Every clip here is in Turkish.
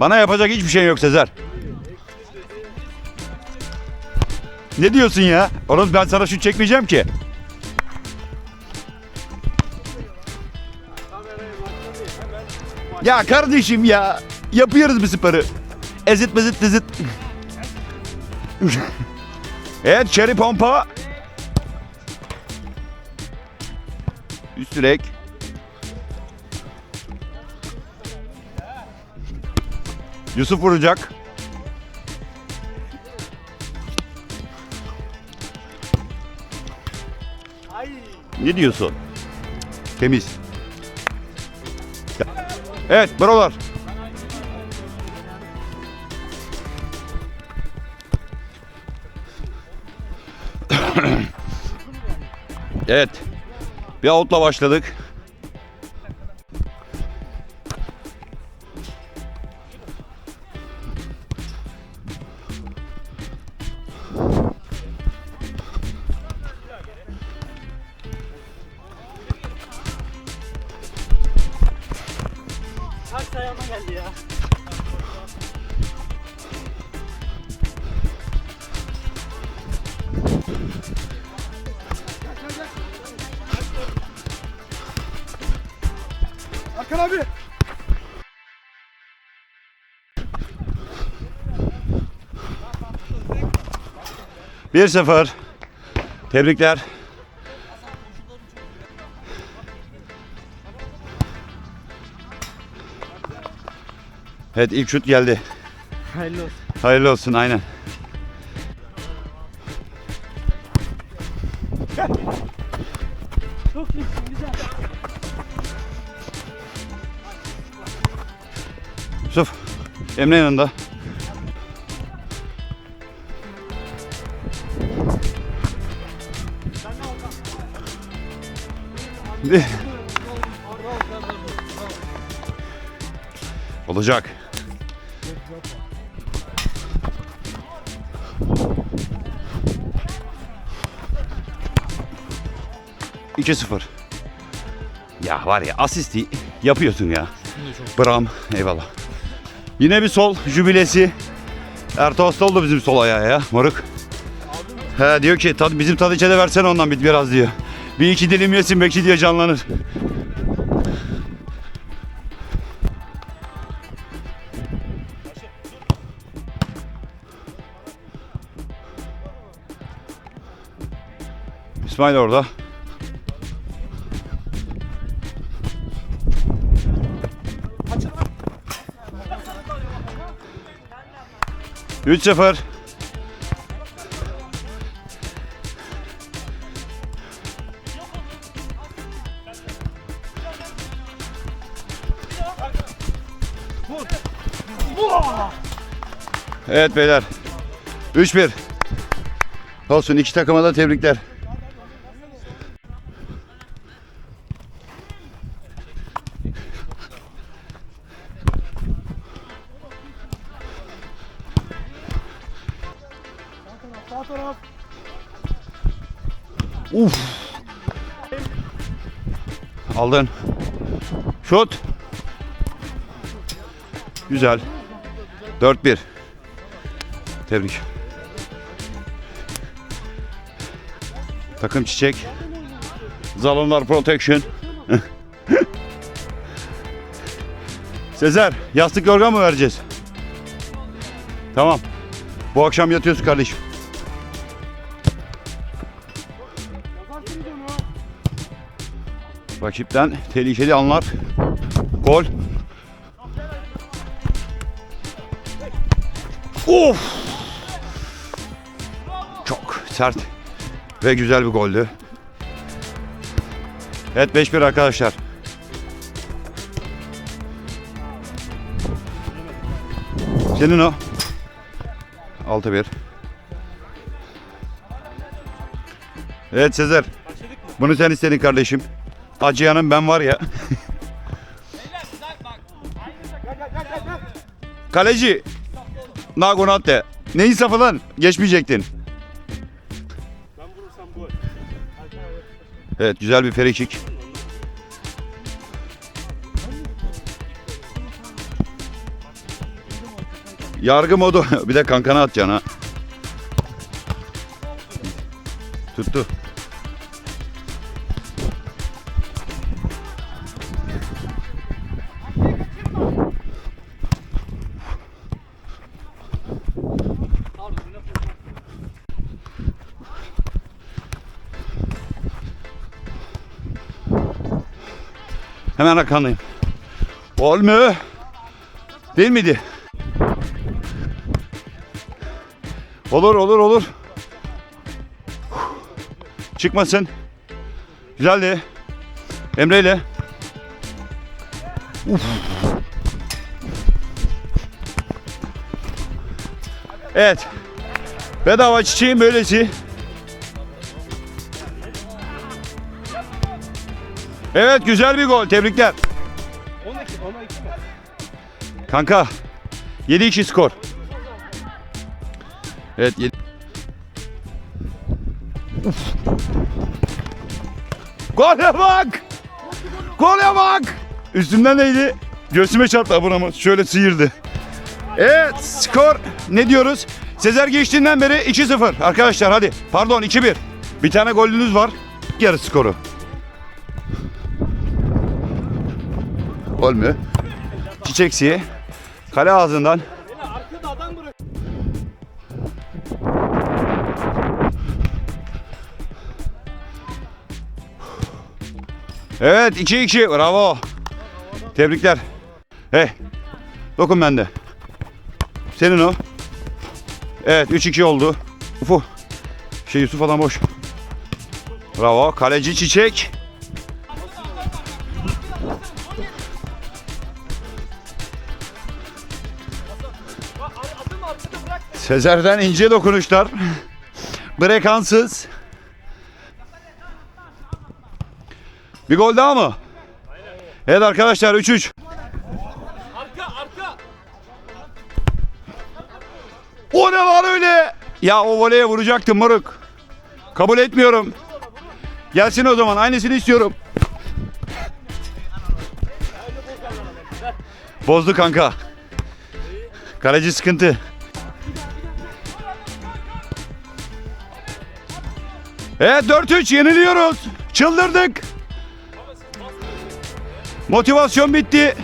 Bana yapacak hiçbir şey yok Sezer. Ne diyorsun ya? Oğlum ben sana şut çekmeyeceğim ki. Ya kardeşim ya. Yapıyoruz bir sporu. Ezit mezit dizit. evet çeri pompa. Üst. Yusuf vuracak. Ne diyorsun? Temiz. Evet buralar. evet. Bir outla başladık. Hakan abi. Bir 0 Tebrikler. Evet ilk şut geldi. Hayırlı olsun. Hayırlı olsun aynen. Çok iyisin güzel. Yusuf Emre yanında. Olacak. İki sıfır. Ya var ya asisti yapıyorsun ya. Bram eyvallah. Yine bir sol jübilesi. Ertuğrul oldu bizim sol ayağı ya moruk. He diyor ki tadı, bizim tadı içe de versene ondan bir biraz diyor. Bir iki dilim yesin belki diye canlanır. İsmail orada. Üç sıfır. Evet beyler. 3-1. Olsun iki takıma da tebrikler. Şut. Güzel. 4-1. Tebrik. Takım çiçek. Zalonlar protection. Sezer, yastık yorgan mı vereceğiz? Tamam. Bu akşam yatıyorsun kardeşim. Rakipten tehlikeli anlar. Gol. Of! Çok sert ve güzel bir goldü. Evet 5-1 arkadaşlar. Senin o. 6-1. Evet Sezer. Bunu sen istedin kardeşim. Acıyanın ben var ya. Kaleci. Nagonate. Ne insafı lan? Geçmeyecektin. Evet güzel bir free kick. Yargı modu. bir de kankana atacaksın ha. Tuttu. Hemen arkandayım. Mü? Değil miydi? Olur olur olur. Çıkmasın. Güzeldi. Emre ile. Evet. Bedava çiçeğin böylesi. Evet güzel bir gol. Tebrikler. 12, 12 mi? Kanka 7-2 skor. Evet 7. Gole bak! Gole bak! Üstümden neydi? Göğsüme çarptı abonamı. Şöyle sıyırdı. Evet skor ne diyoruz? Sezer geçtiğinden beri 2-0. Arkadaşlar hadi. Pardon 2-1. Bir tane golünüz var. Yarı skoru. Gol mü? Çiçeksi. Kale ağzından. Adam. Evet 2-2 bravo. Tebrikler. Hey. Dokun bende. Senin o. Evet 3-2 oldu. Ufu. Şey Yusuf falan boş. Bravo. Kaleci Çiçek. Sezer'den ince dokunuşlar. Brekansız. Bir gol daha mı? Evet arkadaşlar 3-3. Arka, arka. O ne var öyle? Ya o voleye vuracaktım moruk. Kabul etmiyorum. Gelsin o zaman aynısını istiyorum. Bozdu kanka. Kaleci sıkıntı. Evet 4-3 yeniliyoruz. Çıldırdık. Motivasyon bitti.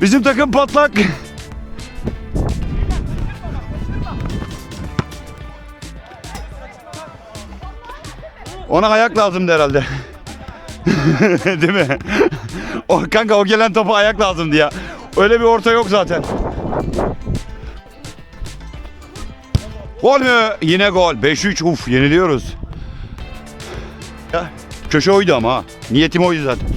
Bizim takım patlak. Ona ayak lazımdı herhalde. Değil mi? O kanka o gelen topa ayak lazımdı ya. Öyle bir orta yok zaten. Gol mü? Yine gol. 5-3 uf yeniliyoruz. Ya, köşe oydu ama. Niyetim oydu zaten.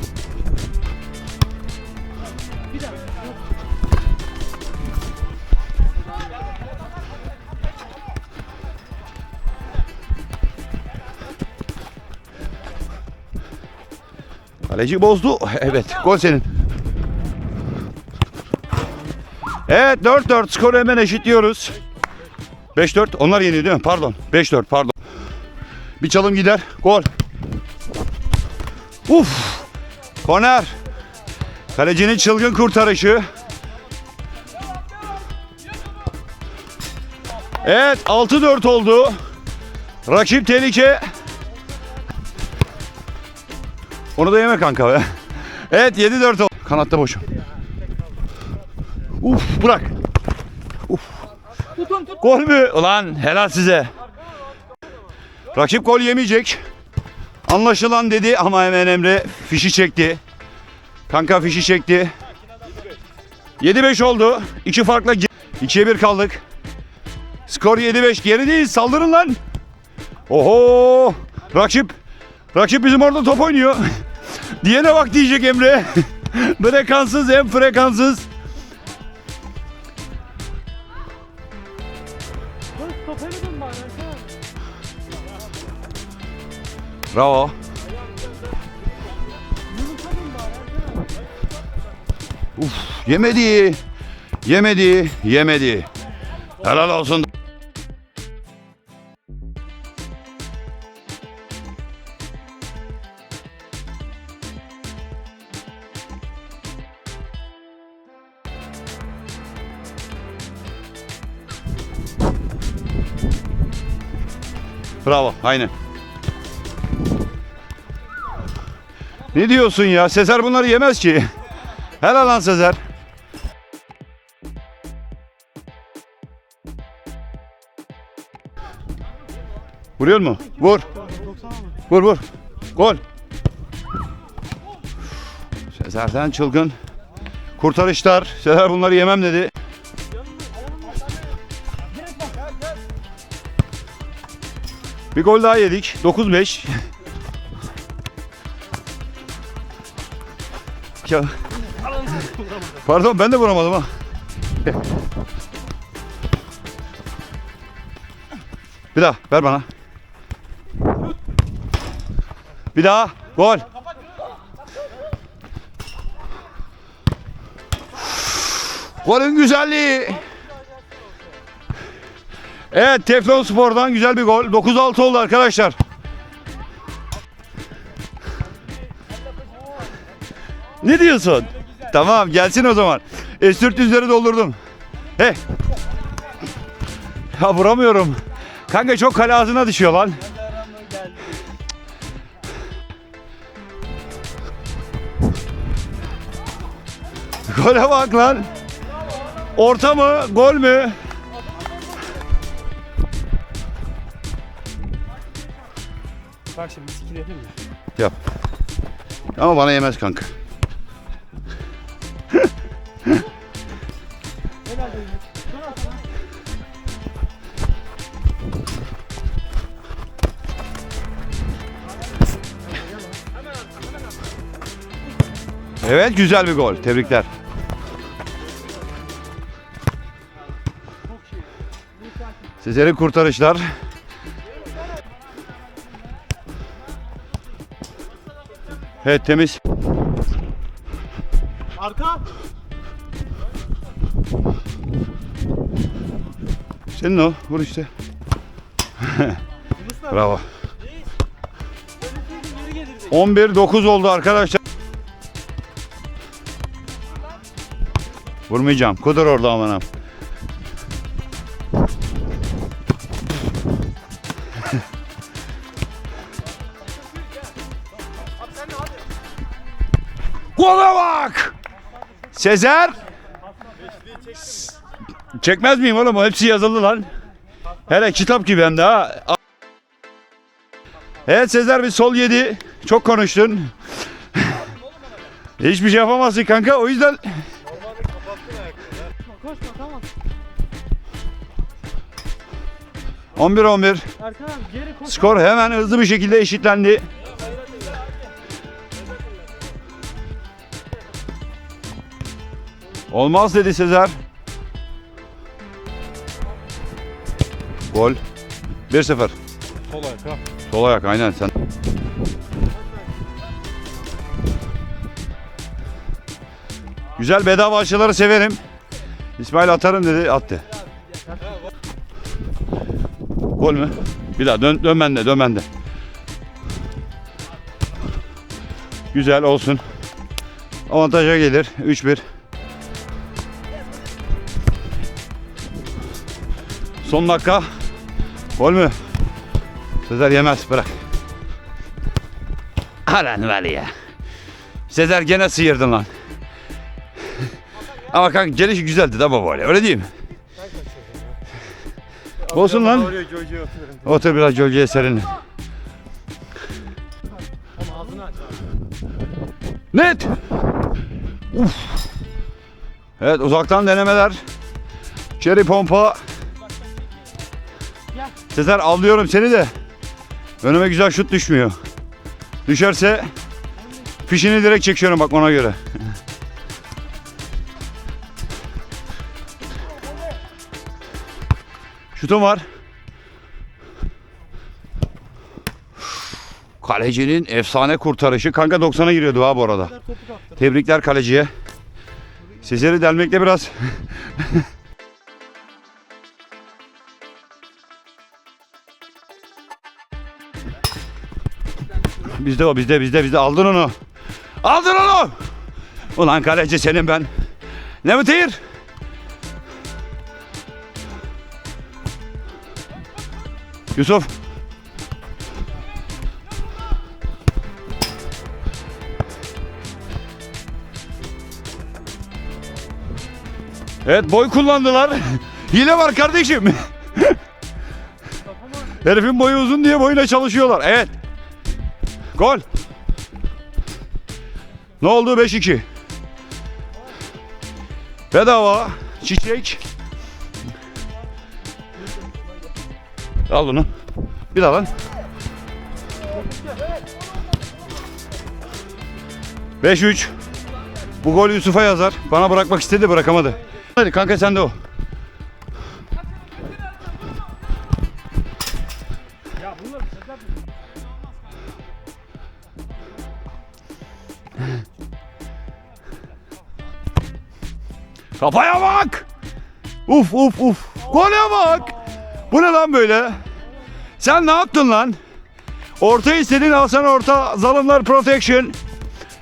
Kaleci bozdu. Evet gol senin. Evet 4-4 skoru hemen eşitliyoruz. 5-4 onlar yeniyor değil mi? Pardon 5-4 pardon. Bir çalım gider. Gol. Uf. Korner. Kalecinin çılgın kurtarışı. Evet 6-4 oldu. Rakip tehlike. Onu da yeme kanka be. Evet 7-4 oldu. Kanatta boşum. Uf bırak. Gol mü? Ulan helal size. Rakip gol yemeyecek. Anlaşılan dedi ama hemen Emre fişi çekti. Kanka fişi çekti. 7-5 oldu. İki farkla 2'ye 1 kaldık. Skor 7-5. Gerideyiz. Saldırın lan. Oho! Rakip Rakip bizim orada top oynuyor. Diyene bak diyecek Emre. Frekansız hem frekansız. Bravo. Uf, yemedi. Yemedi. Yemedi. Helal olsun. Bravo. Aynen. Ne diyorsun ya? Sezer bunları yemez ki. Helal lan Sezer. Vuruyor mu? Vur. Vur vur. Gol. Sezer'den çılgın. Kurtarışlar. Sezer bunları yemem dedi. Bir gol daha yedik. 9-5. Ya. Pardon ben de vuramadım ha. Bir daha ver bana. Bir daha gol. Golün güzelliği. Evet Teflon Spor'dan güzel bir gol. 9-6 oldu arkadaşlar. Ne diyorsun? Tamam gelsin o zaman. S400'leri doldurdum. He. Ya vuramıyorum. Kanka çok kale ağzına düşüyor lan. Gole bak lan. Orta mı? Gol mü? Bak şimdi skill yapayım mı? Yap. Ama bana yemez kanka. Evet güzel bir gol. Tebrikler. Sezer'in kurtarışlar. Evet temiz. Arka. Senin o. Vur işte. Bravo. Söyleseydin geri gelirdik. 11-9 oldu arkadaşlar. Vurmayacağım. Kudur orada amanım. Gola bak! Sezer! Çekmez miyim oğlum? Hepsi yazılı lan. Hele kitap gibi hem de ha. Evet Sezer bir sol yedi. Çok konuştun. Hiçbir şey yapamazsın kanka. O yüzden 11-11. Erkan abi geri koş. Skor hemen hızlı bir şekilde eşitlendi. Olmaz dedi Sezer. Gol. 1-0. Sol arka. Sol ayak aynen sen. Güzel bedava aşıları severim. İsmail atarım dedi attı. Gol mü? Bir daha dön, dön bende dön bende. Güzel olsun. Avantaja gelir. 3-1. Son dakika. Gol mü? Sezer yemez bırak. Alan var ya. Sezer gene sıyırdın lan. Ama kanka gelişi güzeldi de baba öyle. Öyle değil mi? Olsun lan. Otur biraz gölgeye serinle. Ama ağzını aç abi. Net. Uf. Evet uzaktan denemeler. Cherry pompa. Sezer avlıyorum seni de. Önüme güzel şut düşmüyor. Düşerse fişini direkt çekiyorum bak ona göre. Şutum var. Kalecinin efsane kurtarışı. Kanka 90'a giriyordu ha bu arada. Tebrikler kaleciye. Sizleri delmekle biraz Bizde o bizde bizde bizde aldın onu. Aldın onu. Ulan kaleci senin ben. Ne bitir? Yusuf. Evet boy kullandılar. Hile var kardeşim. Herifin boyu uzun diye boyuna çalışıyorlar. Evet. Gol. Ne oldu 5-2. Bedava çiçek. Al bunu. Bir daha lan. 5-3. Bu gol Yusuf'a yazar. Bana bırakmak istedi bırakamadı. Hadi kanka sen de o. Kafaya bak. Uf uf uf. Gole bak. Bu ne lan böyle? Sen ne yaptın lan? Orta istedin al sana orta. Zalimler protection.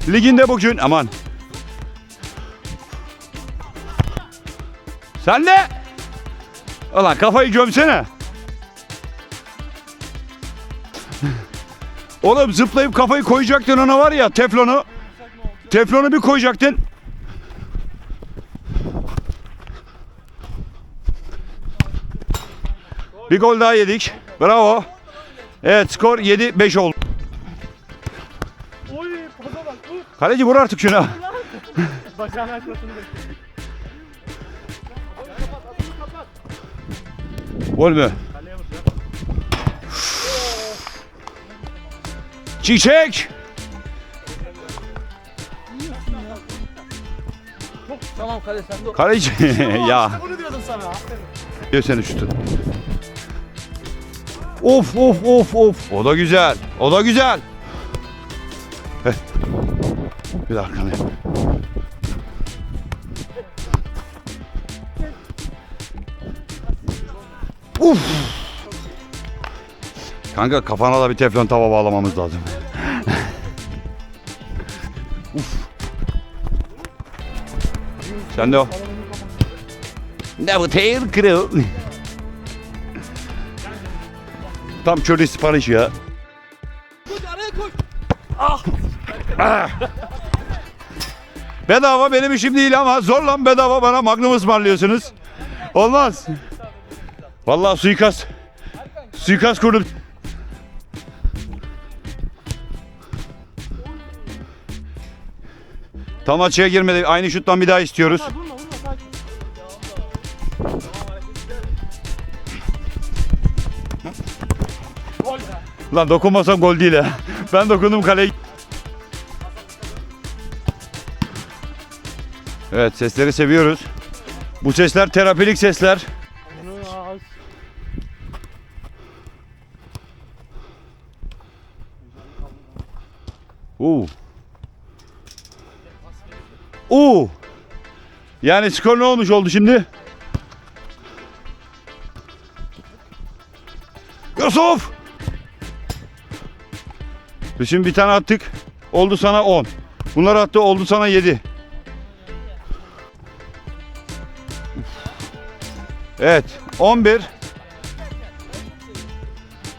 Liginde bugün. Aman. Sen de. Ulan kafayı gömsene. Oğlum zıplayıp kafayı koyacaktın ona var ya teflonu. Teflonu bir koyacaktın. Bir gol daha yedik. Bravo. Evet skor 7-5 oldu. Oy poza bak. Kaleci vur artık şuna. Bacağın arkasını. Gol mü? Çiçek. Tamam kale sen de. Kaleci ya. Bunu diyordum sana. Aferin. Diyor seni şutu. Of of of of. O da güzel. O da güzel. Heh. Bir dakika. ne? Uf. Kanka kafana da bir teflon tava bağlamamız lazım. Uf. Sen de o. Ne bu tail kırıl. Tam çölü sipariş ya. Koş araya koş. Bedava benim işim değil ama zorla bedava bana magnum ısmarlıyorsunuz. Olmaz. Vallahi suikast. Suikast kurdum. Tam açığa girmedi. Aynı şuttan bir daha istiyoruz. Lan dokunmasam gol değil ha. Ben dokundum kaleye. Evet sesleri seviyoruz. Bu sesler terapilik sesler. Oo. Oo. Yani skor ne olmuş oldu şimdi? Yusuf! Biz şimdi bir tane attık. Oldu sana 10. Bunlar attı oldu sana 7. Evet 11.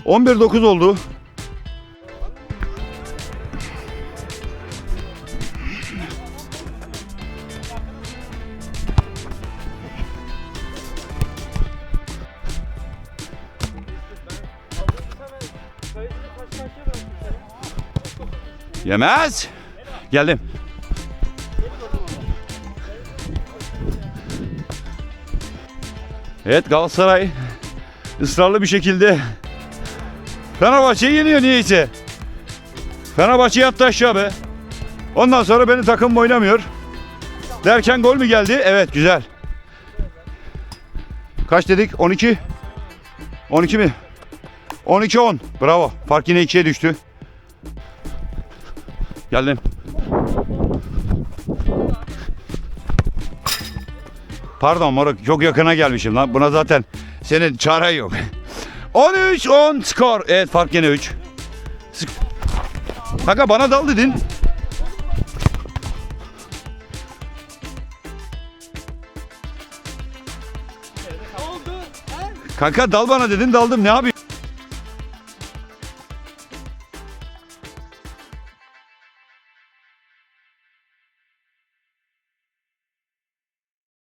11 9 oldu. Yemez. Geldim. Evet Galatasaray ısrarlı bir şekilde Fenerbahçe'yi yeniyor niyeyse. Fenerbahçe yattı aşağı be. Ondan sonra beni takım oynamıyor. Derken gol mü geldi? Evet güzel. Kaç dedik? 12. 12 mi? 12-10. Bravo. Fark yine 2'ye düştü. Geldim. Pardon moruk çok yakına gelmişim lan. Buna zaten senin çaren yok. 13-10 skor. Evet fark yine 3. Sık. Kanka bana dal dedin. Kanka dal bana dedin daldım ne yapayım?